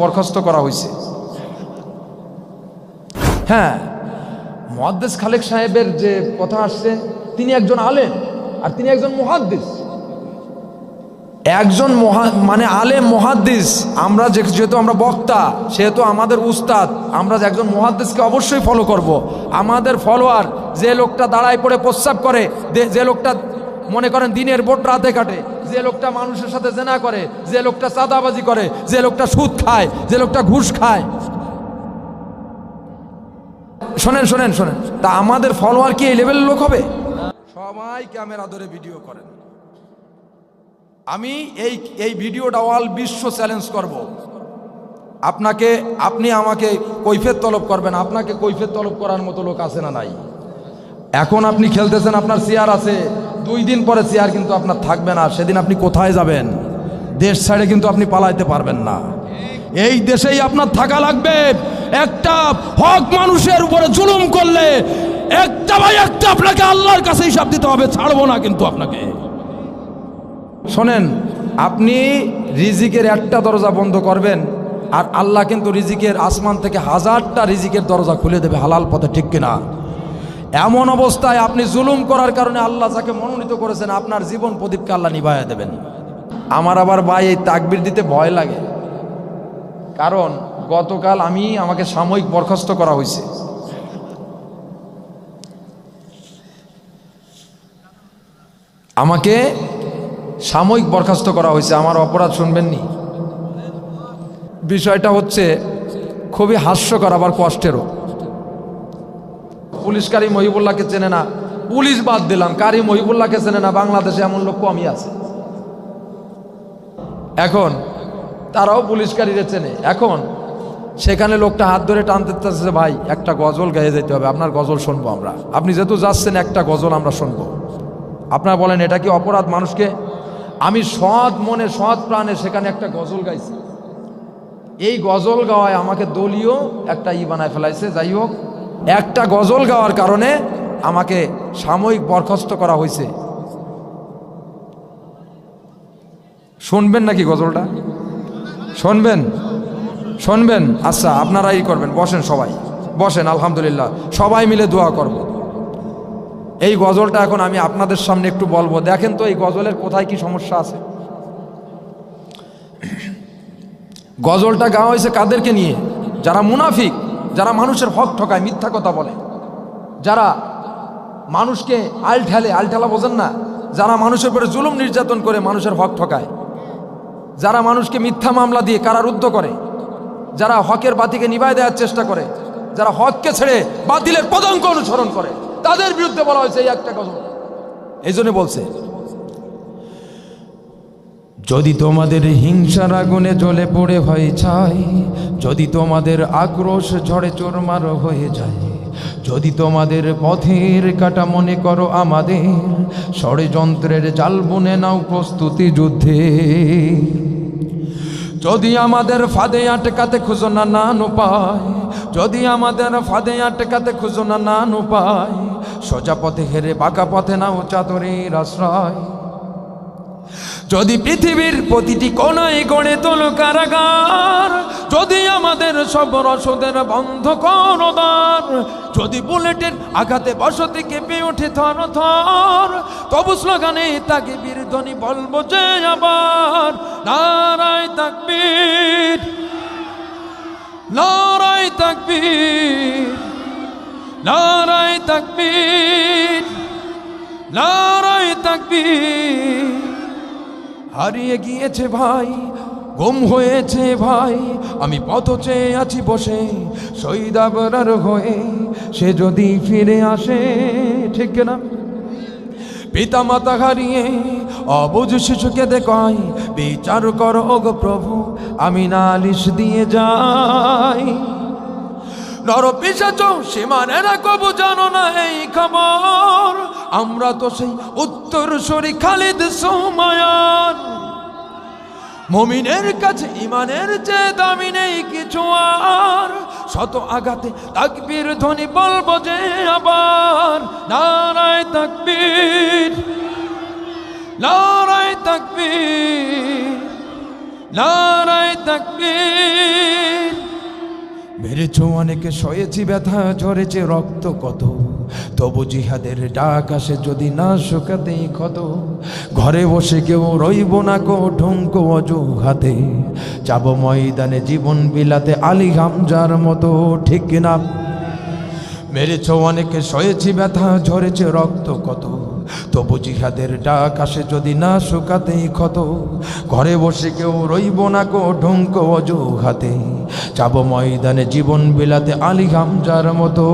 বরখাস্ত করা হয়েছে হ্যাঁ মহাদ্দেশ খালেক সাহেবের যে কথা আসছে, তিনি একজন আলেম আর তিনি একজন মহাদ্দেশ একজন মহা মানে আলেম মহাদ্দিস, আমরা যেহেতু আমরা বক্তা, সেহেতু আমাদের উস্তাদ, আমরা একজন মহাদ্দিসকে অবশ্যই ফলো করব। আমাদের ফলোয়ার যে লোকটা দাঁড়ায় পড়ে প্রস্রাব করে যে লোকটা মনে করেন দিনের বোট রাতে কাটে। যে লোকটা মানুষের সাথে জেনা করে, যে লোকটা চাঁদাবাজি করে, যে লোকটা সুদ খায়, যে লোকটা ঘুষ খায়। শোনেন শোনেন শোনেন, তা আমাদের ফলোয়ার কি এই লেভেলের লোক হবে? সবাই ক্যামেরা ধরে ভিডিও করেন। আমি এই এই ভিডিওটা অল বিশ্ব চ্যালেঞ্জ করব। আপনাকে, আপনি আমাকে কৈফের তলব করবেন, আপনাকে কৈফের তলব করার মতো লোক আছে না নাই? এখন আপনি খেলতেছেন, আপনার চেয়ার আছে। দুই দিন পরে চেয়ার কিন্তু আপনার থাকবে না, সেদিন আপনি কোথায় যাবেন? দেশ ছেড়ে কিন্তু আপনি পালাইতে পারবেন না। এই দেশেই আপনার থাকা লাগবে। একটা হক মানুষের উপরে জুলুম করলে একটা ভাই একটা আপনাকে আল্লাহর কাছে হিসাব দিতে হবে, ছাড়বো না কিন্তু আপনাকে। শোনেন, আপনি রিজিকের একটা দরজা বন্ধ করবেন, আর আল্লাহ কিন্তু রিজিকের আসমান থেকে হাজারটা রিজিকের দরজা খুলে দেবে হালাল পথে, ঠিক কিনা? এমন অবস্থায় আপনি জুলুম করার কারণে আল্লাহ যাকে মনোনীত করেছেন, আপনার জীবন প্রদীপকে আল্লাহ নিভাইয়া দেবেন। আমার আবার ভাই এই তাকবির দিতে ভয় লাগে। কারণ গতকাল আমি আমাকে সাময়িক বরখাস্ত করা হয়েছে। আমাকে সাময়িক বরখাস্ত করা হয়েছে। আমার অপরাধ শুনবেননি। বিষয়টা হচ্ছে, খুবই হাস্যকর, আবার কষ্টেরও। পুলিশ কারি মহিবুল্লাহকে চেনে না। পুলিশ বাদ দিলাম, কারি মহিবুল্লাহকে চেনে না। বাংলাদেশে এমন লোক কমই আছে। এখন তারাও পুলিশকারীরা চেনে। এখন সেখানে লোকটা হাত ধরে টানতে চাচ্ছে, ভাই, একটা গজল গায়ে যেতে হবে। আপনার গজল শুনব আমরা। আপনি যেহেতু যাচ্ছেন, একটা গজল আমরা শুনব। আপনারা বলেন, এটা কি অপরাধ মানুষকে? আমি সৎ মনে, সৎ প্রাণে সেখানে একটা গজল গাইছি। এই গজল গাওয়ায় আমাকে দলীয় একটা ই বানায় ফেলাইছে। যাই হোক একটা গজল গাওয়ার কারণে আমাকে সাময়িক বরখাস্ত করা হয়েছে। শুনবেন নাকি গজলটা? শুনবেন? শুনবেন? আচ্ছা আপনারা আপনারাই করবেন, বসেন সবাই। বসেন, আলহামদুলিল্লাহ। সবাই মিলে দোয়া করব। এই গজলটা এখন আমি আপনাদের সামনে একটু বলব। দেখেন তো এই গজলের কোথায় কি সমস্যা আছে? গজলটা গাওয়া হয়েছে কাদেরকে নিয়ে? যারা মুনাফিক যারা মানুষের হক ঠকায়, মিথ্যা কথা বলে। যারা মানুষকে আল ঠেলে, আল ঠেলা বোঝেন না, যারা মানুষের উপরে জুলুম নির্যাতন করে মানুষের হক ঠকায়। যারা মানুষকে মিথ্যা মামলা দিয়ে কারারুদ্ধ করে, যারা হকের বাতিকে নিভায় দেওয়ার চেষ্টা করে, যারা হককে ছেড়ে বাতিলের পদাঙ্ক অনুসরণ করে, তাদের বিরুদ্ধে বলা হয়েছে এই একটা গজল। এই জন্য বলছে যদি তোমাদের হিংসার আগুনে জ্বলে পড়ে হয়ে চাই যদি তোমাদের আক্রোশ ঝড়ে চোরমার হয়ে যায়, যদি তোমাদের পথের কাটা মনে করো আমাদের, ষড়যন্ত্রের জাল বুনে নাও প্রস্তুতি যুদ্ধে। যদি আমাদের ফাঁদে আটকাতে খুঁজো না নান উপায়, যদি আমাদের ফাঁদে আটকাতে খুঁজো না নান উপায়, সোজা পথে হেরে বাঁকা পথে নাও চাতরের আশ্রয়। যদি পৃথিবীর প্রতিটি কোনায় গড়ে তোল কারাগার, যদি আমাদের সব রসদের বন্ধ করদার যদি বুলেটের আঘাতে বসতি কেঁপে ওঠে থর থর, তবু স্লোগানে তাকে বীরধ্বনি বলব যে আবার, নারায় তাকবীর নারায় তাকবীর নারায় তাকবীর নারায় তাকবীর। হারিয়ে গিয়েছে ভাই, গুম হয়েছে ভাই, আমি পথ চেয়ে আছি বসে, শহীদ আবরার হয়ে সে যদি ফিরে আসে, ঠিক না? পিতা মাতা হারিয়ে অবুঝ শিশুকে দেখাই, বিচার কর ওগো প্রভু, আমি নালিশ দিয়ে যাই। নর পিসাচ সীমানেরা কবু জানো না এই খবর আমরা তো সেই উত্তর সরি খালিদ সোমায়ান। মমিনের কাছে ইমানের যে দামি নেই কিছু আর। শত আঘাতে তাকবীর ধ্বনি বলব যে আবার। নারায় তাকবীর নারায় তাকবীর নারায় তাকবীর। মেরেছ অনেকে, সয়েছি ব্যথা, ঝরেছে রক্ত কত? তবু জিহাদের ডাক আসে যদি না শুকাতে ক্ষত। ঘরে বসে কেউ রইব না কো ঢঙ্ক অজুহাতে। যাব ময়দানে জীবন বিলাতে আলী হামজার মতো, ঠিক না মেরেছ অনেকে, সয়েছি ব্যথা, ঝরেছে রক্ত কত? তবু জিহাদের ডাক আসে যদি না শুকাতেই ক্ষত। ঘরে বসে কেউ রইব না কো ঢঙ্ক অজুহাতে। যাব ময়দানে জীবন বিলাতে আলী হামজার মতো।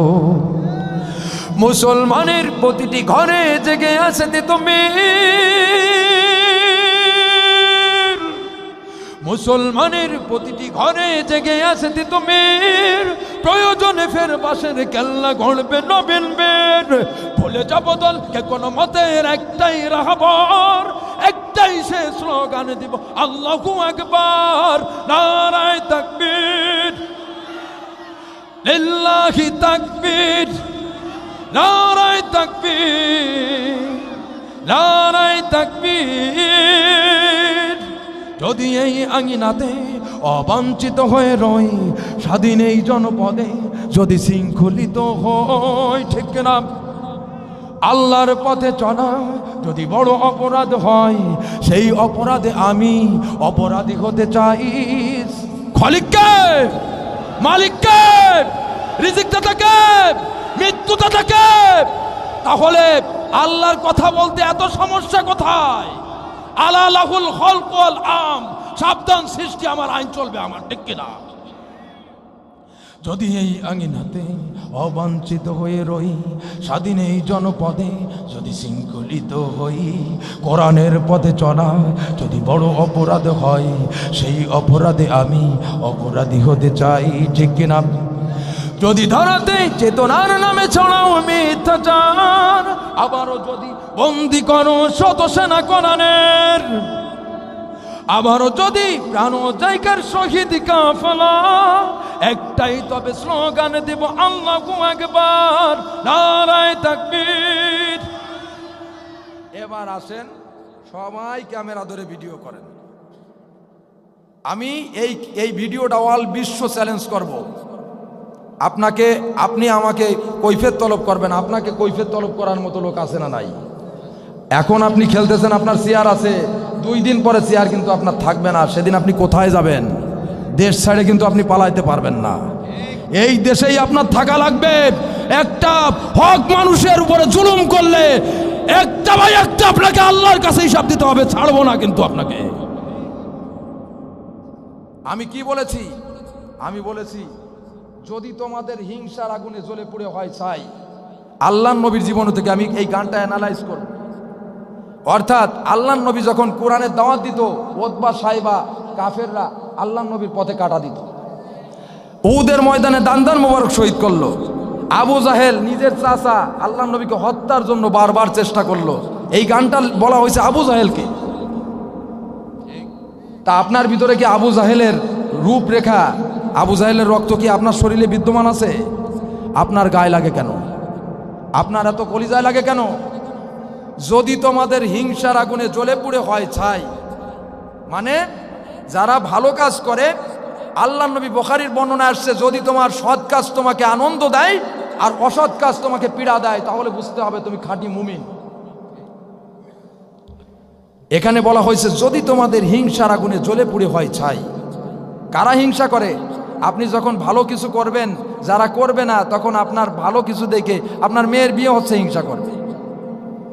মুসলমানের প্রতিটি ঘরে জেগে আছে তুমি। মুসলমানের প্রতিটি ঘরে জেগে আছে তিতুমির প্রয়োজনে ফের বাসের কেল্লা গড়বে, নবীন বের। ভুলে যাব দলকে কোনো মতের একটাই রাহবর, একটাই সে স্লোগান দিব, আল্লাহু একবার নারায় তাকবীর। লিল্লাহি তাকবীর। নারায় তাকবীর। নারায় তাকবীর। যদি এই আঙিনাতে অবাঞ্ছিত হয়ে রই। স্বাধীন এই জনপদে যদি শৃঙ্খলিত হয়, ঠিক না আল্লাহর পথে চলা যদি বড় অপরাধ হয়, সেই অপরাধে আমি অপরাধী হতে চাই। খলিককে! মালিককে! রিজিক দাতাকে! মৃত্যু দাতাকে! তাহলে আল্লাহর কথা বলতে এত সমস্যা কোথায়? আলা লাহুল খলকল আম। সাবধান সৃষ্টি আমার আইন চলবে আমার, ঠিক কিনা? যদি এই আঙিনাতে অবাঞ্ছিত হয়ে রই, স্বাধীন এই জনপদে যদি শৃঙ্খলিত হই, কোরআনের পথে চলা, যদি বড় অপরাধ হয়, সেই অপরাধে আমি অপরাধী হতে চাই, ঠিক কিনা? যদি ধরাতে চেতনার নামে ছড়াও মিথ্যাচার, আবারও যদি বন্দি করো শত সেনা কোরআনের আবারও যদি প্রাণ জায়গার শহীদ কাফলা, একটাই তবে স্লোগান দেব, আল্লাহ একবার নারায় তাকবীর। এবার আসেন, সবাই ক্যামেরা ধরে ভিডিও করেন। আমি এই এই ভিডিওটা অল বিশ্ব চ্যালেঞ্জ করব। আপনাকে, আপনি আমাকে কৈফের তলব করবেন, আপনাকে কৈফের তলব করার মতো লোক আছে না নাই? এখন আপনি খেলতেছেন, আপনার চেয়ার আছে দুই দিন পরে চেয়ার কিন্তু আপনার থাকবে না, সেদিন আপনি কোথায় যাবেন? দেশ ছেড়ে কিন্তু আপনি পালাইতে পারবেন না। এই দেশেই আপনার থাকা লাগবে। একটা হক মানুষের উপরে জুলুম করলে একটা ভাই একটা আপনাকে আল্লাহর কাছে হিসাব দিতে হবে, ছাড়বো না কিন্তু আপনাকে। আমি কি বলেছি? আমি বলেছি, যদি তোমাদের হিংসার আগুনে জ্বলে পুড়ে হয়, চাই। আল্লাহ নবীর জীবন থেকে আমি এই গানটা অ্যানালাইজ করব। অর্থাৎ আল্লাহ নবী যখন কোরআনের দাওয়াত দিত ওদবা সাহেবা, কাফেররা আল্লাহ নবীর পথে কাটা দিত। উদের ময়দানে দান্দান মোবারক শহীদ করল। আবু জাহেল নিজের চাচা আল্লাহ নবীকে হত্যার জন্য বারবার চেষ্টা করল। এই গানটা বলা হয়েছে আবু জাহেলকে। তা আপনার ভিতরে কি আবু জাহেলের রূপরেখা, আবু জাহেলের রক্ত কি আপনার শরীরে বিদ্যমান আছে? আপনার গায়ে লাগে কেন? আপনার এত কলিজায় লাগে কেন? যদি তোমাদের হিংসার আগুনে জ্বলে পুড়ে হয় ছাই মানে যারা ভালো কাজ করে, আল্লাহ নবী বখারির বর্ণনা আসছে, যদি তোমার সৎ কাজ তোমাকে আনন্দ দেয় আর অসৎ কাজ তোমাকে পীড়া দেয়, তাহলে বুঝতে হবে তুমি খাঁটি মুমিন। এখানে বলা হয়েছে, যদি তোমাদের হিংসার আগুনে জ্বলে পুড়ে হয় ছাই, কারা হিংসা করে? আপনি যখন ভালো কিছু করবেন, যারা করবে না, তখন আপনার ভালো কিছু দেখে আপনার মেয়ের বিয়ে হচ্ছে, হিংসা করবে।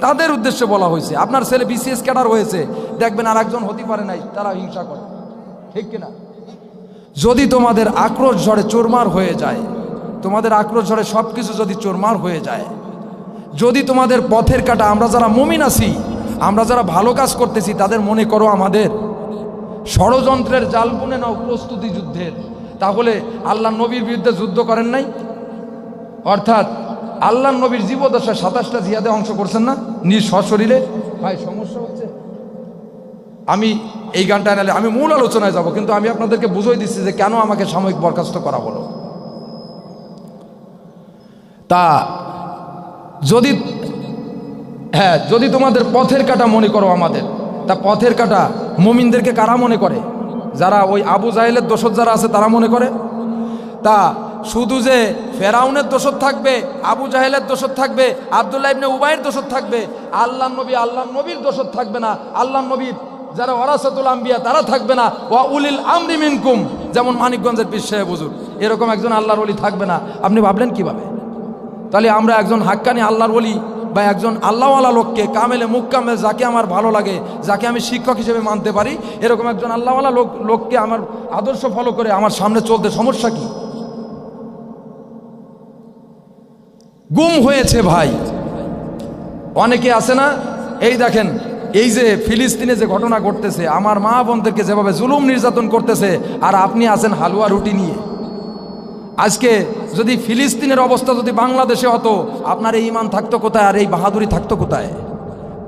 তাদের উদ্দেশ্যে বলা হয়েছে। আপনার ছেলে বিসিএস ক্যাডার হয়েছে, দেখবেন আর একজন হতে পারে নাই, তারা হিংসা করে। ঠিক কিনা? যদি তোমাদের আক্রোশ ঝড়ে চোরমার হয়ে যায়, তোমাদের আক্রোশ ঝড়ে সব কিছু যদি চোরমার হয়ে যায়, যদি তোমাদের পথের কাটা আমরা যারা মমিন আছি, আমরা যারা ভালো কাজ করতেছি, তাদের মনে করো আমাদের ষড়যন্ত্রের জাল বুনে নাও প্রস্তুতি যুদ্ধের। তাহলে আল্লাহ নবীর বিরুদ্ধে যুদ্ধ করেন নাই? অর্থাৎ আল্লাহ নবীর জীবদশায় সাতাশটা জিয়াদে অংশ করছেন না? নিজ সশরীরে। ভাই, সমস্যা হচ্ছে, আমি এই গানটা এনালে আমি মূল আলোচনায় যাব, কিন্তু আমি আপনাদেরকে বুঝিয়ে দিচ্ছি যে কেন আমাকে সাময়িক বরখাস্ত করা হলো। তা, যদি হ্যাঁ যদি তোমাদের পথের কাটা মনে করো আমাদের, তা পথের কাটা মুমিনদেরকে কারা মনে করে? যারা ওই আবু জাহেলের দোষর যারা আছে, তারা মনে করে? তা শুধু যে ফেরাউনের দোষর থাকবে, আবু জাহেলের দোষর থাকবে, আবদুল্লাহ ইবনে উবাইয়ের দোষর থাকবে আল্লাহ নবী আল্লাহ নবীর দোষর থাকবে না আল্লাহ নবীর যারা ওরাসাতুল আম্বিয়া তারা থাকবে না, ওয়া উলিল আমরি মিনকুম, যেমন মানিকগঞ্জের পীর হুজুর, এরকম একজন আল্লাহর ওলি থাকবে না। আপনি ভাবলেন কীভাবে? তাহলে আমরা একজন হাক্কানি আল্লাহর ওলি বা একজন আল্লাহওয়ালা লোককে কামেলে মুখ কামেল যাকে আমার ভালো লাগে, যাকে আমি শিক্ষক হিসেবে মানতে পারি, এরকম একজন আল্লাহওয়ালা লোক লোককে আমার আদর্শ ফলো করে আমার সামনে চলতে সমস্যা কি? গুম হয়েছে ভাই। অনেকে আছে না? এই দেখেন, এই যে ফিলিস্তিনে যে ঘটনা ঘটতেছে, আমার মা বোনদেরকে যেভাবে জুলুম নির্যাতন করতেছে, আর আপনি আছেন হালুয়া রুটি নিয়ে। আজকে যদি ফিলিস্তিনের অবস্থা যদি বাংলাদেশে হতো, আপনার এই ইমান থাকতো কোথায় আর এই বাহাদুরি থাকতো কোথায়?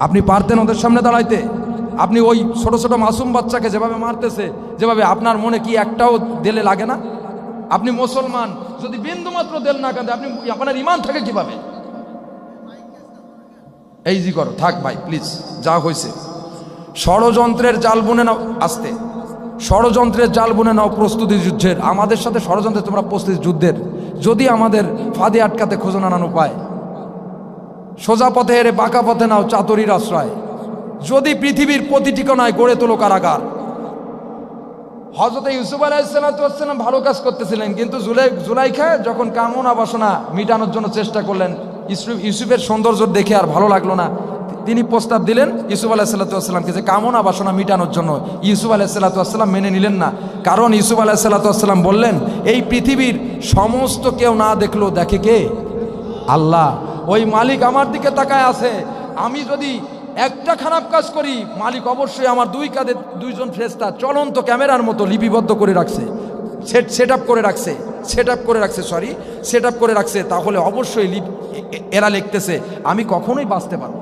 আপনি পারতেন ওদের সামনে দাঁড়াইতে? আপনি ওই ছোট ছোট মাসুম বাচ্চাকে যেভাবে মারতেছে, যেভাবে আপনার মনে কি একটাও দেলে লাগে না? আপনি মুসলমান, যদি বিন্দুমাত্র দেল না কাঁদে, আপনি আপনার ইমান থাকে কীভাবে? এই জি করো, থাক ভাই প্লিজ যা হয়েছে ষড়যন্ত্রের জাল বুনে নাও আসতে। ষড়যন্ত্রের জাল বুনে নাও প্রস্তুতি যুদ্ধের। আমাদের সাথে ষড়যন্ত্রে তোমরা প্রস্তুতি যুদ্ধের। যদি আমাদের ফাঁদে আটকাতে খোঁজো নানান উপায় সোজা পথে হেরে বাঁকা পথে নাও চাতরির আশ্রয়। যদি পৃথিবীর প্রতি ঠিকানায় গড়ে তোলো কারাগার। হজরত ইউসুফ আলাইসালাম ভালো কাজ করতেছিলেন, কিন্তু জুলাই, জুলাইখা যখন কামনা বাসনা মিটানোর জন্য চেষ্টা করলেন ইউসুফ ইউসুফের সৌন্দর্য দেখে আর ভালো লাগল না। তিনি প্রস্তাব দিলেন ইউসুফ আলাহিসাল্লাতুয়াসাল্লামকে যে কামনা বাসনা মিটানোর জন্য ইউসুফ আলাহিসাল্লাতুয়াসাল্লাম মেনে নিলেন না। কারণ ইউসুফ আলাহিসাল্লাতুয়াসাল্লাম বললেন, এই পৃথিবীর সমস্ত কেউ না দেখল দেখে কে? আল্লাহ। ওই মালিক আমার দিকে তাকায় আছে। আমি যদি একটা খারাপ কাজ করি, মালিক অবশ্যই আমার দুই কাঁধে দুইজন ফ্রেস্তা চলন্ত ক্যামেরার মতো লিপিবদ্ধ করে রাখছে সেট সেট আপ করে রাখছে সেট করে রাখছে সরি সেট আপ করে রাখছে, তাহলে অবশ্যই লিপ এরা লিখতেছে, আমি কখনোই বাঁচতে পারব।